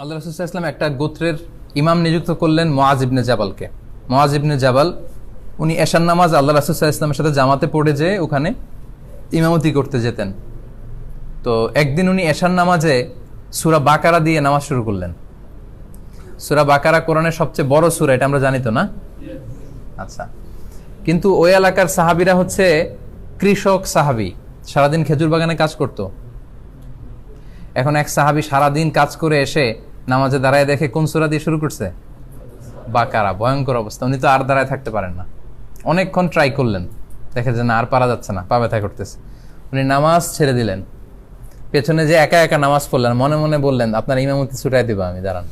আল্লাহ ইসলাম একটা গোত্রের ইমাম নিযুক্ত করলেন মোয়াজ ইবনে জাবালকে। মোয়াজ ইবনে জাবাল, উনি এশান নামাজ আল্লাহ রসুল্লাহ ইসলামের সাথে জামাতে পড়ে যেয়ে ওখানে ইমামতি করতে যেতেন। তো একদিন উনি এশান নামাজে সুরা বাকারা দিয়ে নামাজ শুরু করলেন। সুরা বাকারা কোরআনের সবচেয়ে বড় সুরা, এটা আমরা জানি তো না? আচ্ছা। কিন্তু ওই এলাকার সাহাবিরা হচ্ছে কৃষক সাহাবি, সারাদিন খেজুর বাগানে কাজ করতো। এখন এক সাহাবি সারাদিন কাজ করে এসে নামাজে দাঁড়ায় দেখে কোন সুরা দিয়ে শুরু করছে? বাকারা, ভয়ঙ্কর অবস্থা। উনি তো আর দাঁড়ায় থাকতে পারেন না। অনেকক্ষণ ট্রাই করলেন। দেখে যে না, আর পারা যাচ্ছে না, পা ব্যথা করতেছে। উনি নামাজ ছেড়ে দিলেন। পেছনে যে একা একা নামাজ পড়লেন, মনে মনে বললেন, আপনার ইমামতি ছুটাই দিব আমি, দাঁড়ান।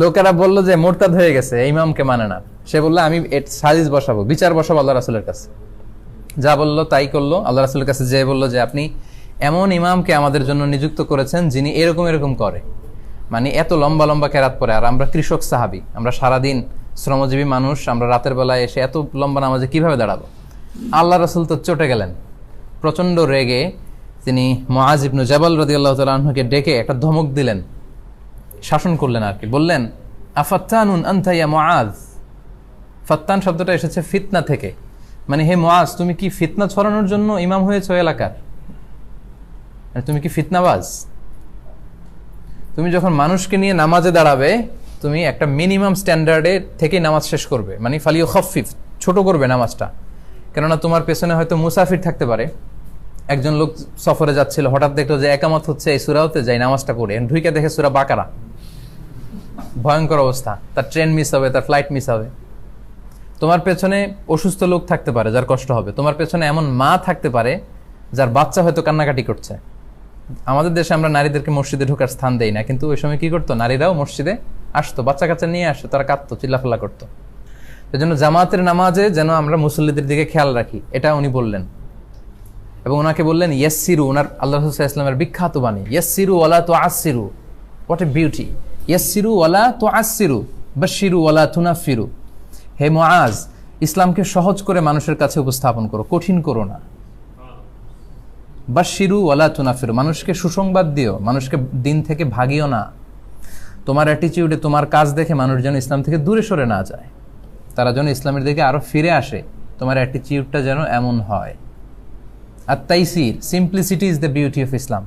লোকেরা বলল যে, মোরতাদ হয়ে গেছে ইমামকে মানে না। সে বলল, আমি সাজিজ বসাবো, বিচার বসাবো আল্লাহ রাসুলের কাছে। যা বলল তাই করল। আল্লাহ রাসুলের কাছে যে বলল যে, আপনি এমন ইমামকে আমাদের জন্য নিযুক্ত করেছেন যিনি এরকম এরকম করে। মানে এত লম্বা লম্বা কেরাত পরে, আর আমরা কৃষক সাহাবি, আমরা সারাদিন শ্রমজীবী মানুষ, আমরা রাতের বেলায় এসে এত লম্বা নামাজে কীভাবে দাঁড়াবো? আল্লাহ রাসুল তো চটে গেলেন। প্রচণ্ড রেগে তিনি মহাজ ইবনু জাবাল রদি আল্লাহ তালকে ডেকে একটা ধমক দিলেন। শাসন করলেন আর কি। বললেন, আফাত্তানুন আন্থাইয়া মহাজ ফাত্তান শব্দটা এসেছে ফিতনা থেকে। মানে হে মোয়াজ তুমি কি ফিতনা ছড়ানোর জন্য ইমাম হয়েছো এলাকার? মানে তুমি কি ফিতনাবাজ? তুমি যখন মানুষকে নিয়ে নামাজে দাঁড়াবে, তুমি একটা মিনিমাম স্ট্যান্ডার্ডে থেকে নামাজ শেষ করবে। মানে ফালিও খফিফ ছোট করবে নামাজটা। কেননা, তোমার পেছনে হয়তো মুসাফির থাকতে পারে। একজন লোক সফরে যাচ্ছিল, হঠাৎ দেখল যে একামত হচ্ছে এই সুরাওতে, যাই নামাজটা পড়ে। ঢুইকে দেখে সুরা বাকারা। ভয়ঙ্কর অবস্থা। তার ট্রেন মিস হবে, তার ফ্লাইট মিস হবে। তোমার পেছনে অসুস্থ লোক থাকতে পারে, যার কষ্ট হবে। তোমার পেছনে এমন মা থাকতে পারে, যার বাচ্চা হয়তো কান্নাকাটি করছে। আমাদের দেশে আমরা নারীদেরকে মসজিদে ঢোকার স্থান দেই না, কিন্তু ওই সময় কি করতো? নারীরাও মসজিদে আসতো বাচ্চা কাচ্চা নিয়ে আসতো তারা কাঁদতো, চিল্লাফাল্লা করতো। জন্য জামাতের নামাজে যেন আমরা মুসল্লিদের দিকে খেয়াল রাখি, এটা উনি বললেন। এবং ওনাকে বললেন ইয়াসিরু ওনার আল্লাহ ইসলামের বিখ্যাত বাণী ইয়াসিরু ওয়ালা তো আসিরু হোয়াট এ বিউটি ইয়াসিরু ওয়ালা তো আসিরু বাশিরু ওয়ালা তুনাফিরু হে মোয়াজ ইসলামকে সহজ করে মানুষের কাছে উপস্থাপন করো, কঠিন করো না। বা শিরু ওয়ালা তুনাফিরু, মানুষকে সুসংবাদ দিও, মানুষকে দিন থেকে ভাগিও না। তোমার অ্যাটিচিউডে তোমার কাজ দেখে মানুষ যেন ইসলাম থেকে দূরে সরে না যায়। তারা যেন ইসলামের দিকে আরও ফিরে আসে, তোমার অ্যাটিচিউডটা যেন এমন হয়। আর Taisir simplicity is the beauty of Islam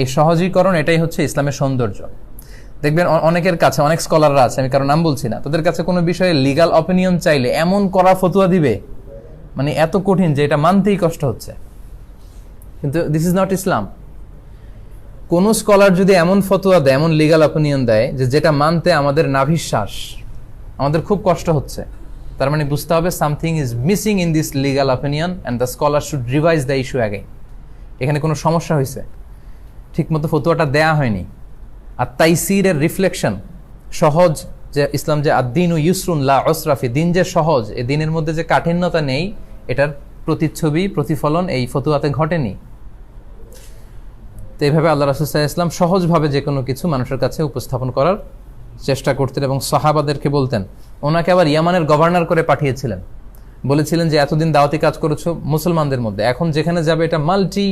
এই সহজীকরণ, এটাই হচ্ছে ইসলামের সৌন্দর্য। দেখবেন অনেকের কাছে, অনেক স্কলাররা আছে, আমি কারও নাম বলছি না, তাদের কাছে কোনো বিষয়ে লিগাল অপিনিয়ন চাইলে এমন করা ফতুয়া দিবে মানে এত কঠিন যে এটা মানতেই কষ্ট হচ্ছে। কিন্তু দিস ইজ নট ইসলাম কোন স্কলার যদি এমন ফতুয়া দেয়, এমন লিগাল অপিনিয়ন দেয়, যে যেটা মানতে আমাদের নাভিশ্বাস, আমাদের খুব কষ্ট হচ্ছে, তার মানে বুঝতে হবে something is missing in this legal opinion and the scholar should revise the issue again এখানে কোনো সমস্যা হয়েছে ঠিকমতো ফতুয়াটা দেয়া হয়নি। আর তাইসিরের রিফ্লেকশন সহজ যে ইসলাম যে আদিন ও ইউসরুন লা অসরাফি দিন যে সহজ, এই দিনের মধ্যে যে কাঠিন্যতা নেই, এটার প্রতিচ্ছবি, প্রতিফলন এই ফতুয়াতে ঘটেনি। তো এইভাবে আল্লাহ রাসুসাহ ইসলাম সহজভাবে যে কোনো কিছু মানুষের কাছে উপস্থাপন করার চেষ্টা করতেন এবং সাহাবাদেরকে বলতেন। ওনাকে আবার ইয়ামানের গভর্নর করে পাঠিয়েছিলেন। বলেছিলেন যে, এতদিন দাওয়াতি কাজ করেছ মুসলমানদের মধ্যে। এখন যেখানে যাবে এটা multi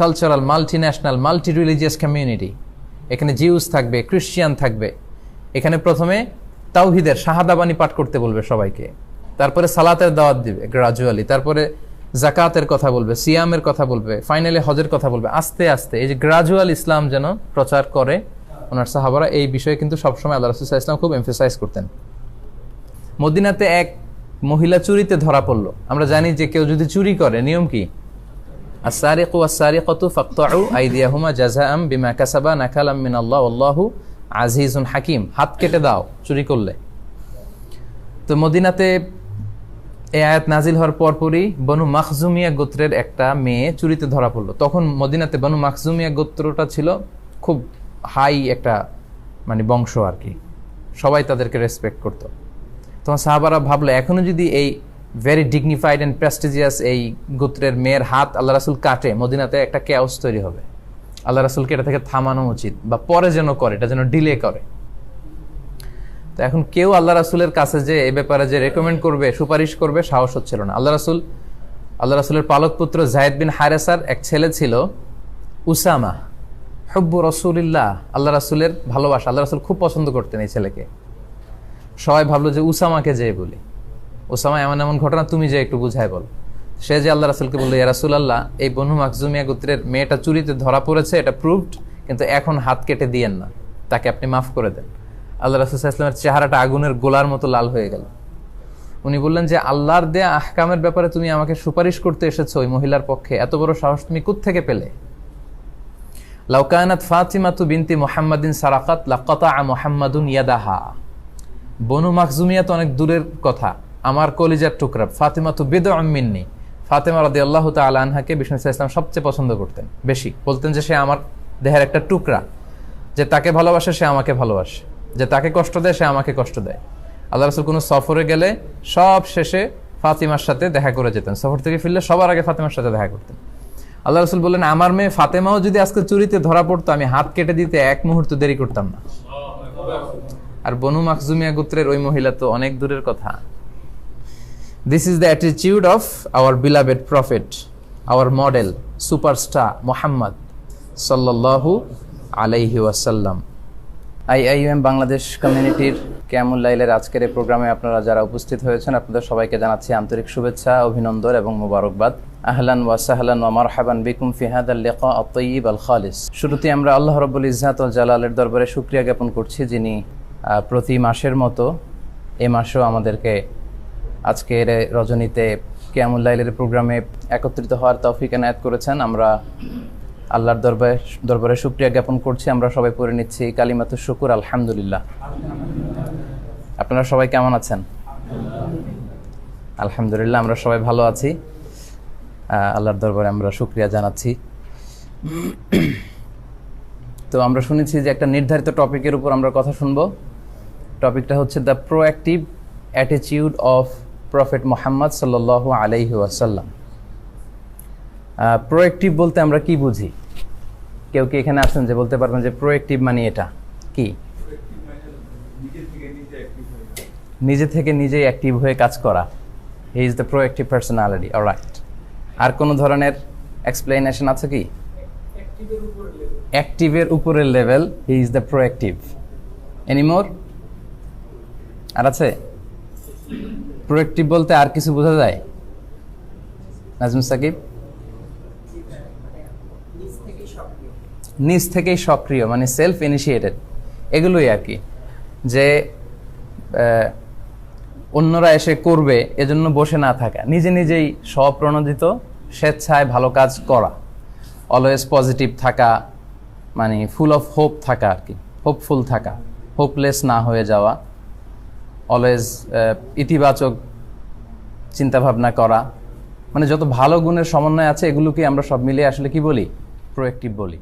cultural multi national multi religious community এখানে জিউস থাকবে ক্রিশ্চিয়ান থাকবে। এখানে প্রথমে তাওহিদের শাহাদাবানি পাঠ করতে বলবে সবাইকে। তারপরে সালাতের দাওয়াত দিবে গ্রাজুয়ালি তারপরে জাকাতের কথা বলবে, সিয়ামের কথা বলবে ফাইনালি হজের কথা বলবে। আস্তে আস্তে এই যে গ্রাজুয়াল ইসলাম যেন প্রচার করে, ওনার সাহাবারা এই বিষয়ে কিন্তু সবসময় আল্লাহ রসুল্লাহ ইসলাম খুব এমফেসাইজ করতেন। মদিনাতে এক মহিলা চুরিতে ধরা পড়ল। আমরা জানি যে কেউ যদি চুরি করে, নিয়ম কি? আসারিকু আসারিকতু ফাকতাউ আইদিয়াহুমা জাযাআম বিমা কাসাবা নাকালাম মিন আল্লাহ আল্লাহু আজিজুন হাকিম হাত কেটে দাও, চুরি করলে। তো মদিনাতে এই আয়াত নাজিল হওয়ার পরপরই বনু মাখজুমিয়া গোত্রের একটা মেয়ে চুরিতে ধরা পড়ল। তখন মদিনাতে বনু মাখজুমিয়া গোত্রটা ছিল খুব হাই একটা মানে বংশ আর কি। সবাই তাদেরকে রেসপেক্ট করতো। তখন সাহাবারা ভাবলো, এখনও যদি এই ভেরি ডিগনিফাইড অ্যান্ড প্রেস্টিজিয়াস এই গোত্রের মেয়ের হাত আল্লাহ রাসুল কাটে, মদিনাতে একটা ক্যাওস তৈরি হবে। আল্লাহ রাসুলকে এটা থেকে থামানো উচিত বা পরে যেন করে, এটা যেন ডিলে করে। তো এখন কেউ আল্লাহ রাসুলের কাছে যে এ ব্যাপারে যে রেকমেন্ড করবে, সুপারিশ করবে, সাহস হচ্ছিল না। আল্লাহ রাসুল, আল্লাহ রাসুলের পালক পুত্র জাহেদ বিন হারেসার এক ছেলে ছিল উসামা। হব্বু রসুলিল্লাহ, আল্লাহ রাসুলের ভালোবাসা। আল্লাহ রাসুল খুব পছন্দ করতেন এই ছেলেকে। সবাই ভাবলো যে উসামাকে যেয়ে বলি। ওসামা, এমন এমন ঘটনা তুমি যে একটু বুঝাই বল। সে যে আল্লাহ রাসুলকে বলল, ইয়া রাসুলাল্লাহ, এই বনু মাকজুমিয়া গোত্রের মেয়েটা চুরিতে ধরা পড়েছে, এটা প্রুভড কিন্তু এখন হাত কেটে দিয়েন না। তাকে আপনি মাফ করে দেন। আল্লাহ রাসুল ইসলামের চেহারাটা আগুনের গোলার মতো লাল হয়ে গেল। উনি বললেন যে, আল্লাহর দেয়া আহকামের ব্যাপারে তুমি আমাকে সুপারিশ করতে এসেছ ওই মহিলার পক্ষে, এত বড় সাহস তুমি থেকে পেলে? লাউকায়নাত ফাতিমাতু বিনতি মোহাম্মদিন সারাকাত লাকাতা মোহাম্মদুন ইয়াদাহা। বনু মাকজুমিয়া তো অনেক দূরের কথা। আমার কলিজার টুকরা। ফাতেমা তো বেদ মিন্নি। ফাতেমা রাদি আল্লাহ তাল আনহাকে বিষ্ণু ইসলাম সবচেয়ে পছন্দ করতেন। বেশি। বলতেন যে সে আমার দেহের একটা টুকরা, যে তাকে ভালোবাসে, সে আমাকে ভালোবাসে। যে তাকে কষ্ট দেয়, সে আমাকে কষ্ট দেয়। আল্লাহ রসুল কোনো সফরে গেলে সব শেষে ফাতিমার সাথে দেখা করে যেতেন। সফর থেকে ফিরলে সবার আগে ফাতিমার সাথে দেখা করতেন। আল্লাহ রসুল বললেন, আমার মেয়ে ফাতেমাও যদি আজকে চুরিতে ধরা পড়তো, আমি হাত কেটে দিতে এক মুহূর্ত দেরি করতাম না। আর বনু মাকজুমিয়া গোত্রের ওই মহিলা তো অনেক দূরের কথা। This is the attitude of our beloved prophet our model superstar Muhammad সাল্লাল্লাহু আলাইহি ওয়াসাল্লাম আইআইএম বাংলাদেশ কমিউনিটির ক্যামুল্লাইলের আজকের এই প্রোগ্রামে আপনারা যারা উপস্থিত হয়েছেন, আপনাদের সবাইকে জানাচ্ছি আন্তরিক শুভেচ্ছা, অভিনন্দন এবং মোবারকবাদ। আহলান ওয়া সাহলান ওয়া মারহাবান বিকুম ফি হাদাল লিকা আত-তাইয়িব আল খালিস। শুরুতে আমরা আল্লাহ রাব্বুল ওয়াল জালালের দরবারে শুকরিয়া জ্ঞাপন করছি, যিনি প্রতি মাসের মতো এ মাসেও আমাদেরকে আজকের রজনীতে কিয়ামুল্লাইলের প্রোগ্রামে একত্রিত হওয়ার তৌফিক এনায়েত করেছেন। আমরা আল্লাহর দরবারে দরবারে শুক্রিয়া জ্ঞাপন করছি। আমরা সবাই পড়ে নিচ্ছি কালিমাতুর শুকুর, আলহামদুলিল্লাহ। আপনারা সবাই কেমন আছেন? আলহামদুলিল্লাহ, আমরা সবাই ভালো আছি। আল্লাহর দরবারে আমরা শুক্রিয়া জানাচ্ছি। তো আমরা শুনেছি যে একটা নির্ধারিত টপিকের উপর আমরা কথা শুনব। টপিকটা হচ্ছে দ্য প্রোঅ্যাক্টিভ অ্যাটিচিউড অফ প্রফেট মোহাম্মদ সাল্লাহ আলাইহি ওয়াসাল্লাম। প্রোঅ্যাক্টিভ বলতে আমরা কি বুঝি? কেউ কি এখানে আছেন যে বলতে পারবেন যে প্রোঅ্যাক্টিভ মানে এটা? কি? নিজে থেকে নিজেই অ্যাক্টিভ হয়ে কাজ করা। He is the proactive personality right আর কোনো ধরনের এক্সপ্লেনেশন আছে কি? অ্যাক্টিভের উপরের level he is the proactive anymore আর আছে? প্রোঅ্যাক্টিভ বলতে আর কিছু বোঝা যায়? নাজমুল সাকিব? নিজ থেকেই সক্রিয় মানে সেলফ ইনিশিয়েটেড এগুলোই আর কি। যে অন্যরা এসে করবে, এজন্য বসে না থাকা, নিজে নিজেই স্বপ্রণোদিত, স্বেচ্ছায় ভালো কাজ করা অলওয়েজ পজিটিভ থাকা মানে ফুল অফ হোপ থাকা আর কি হোপফুল থাকা হোপলেস না হয়ে যাওয়া। অলওয়েজ ইতিবাচক চিন্তাভাবনা করা। মানে যত ভালো গুণের সমন্বয় আছে এগুলোকে আমরা সব মিলিয়ে আসলে কি বলি? প্রোয়েক্টিভ বলি।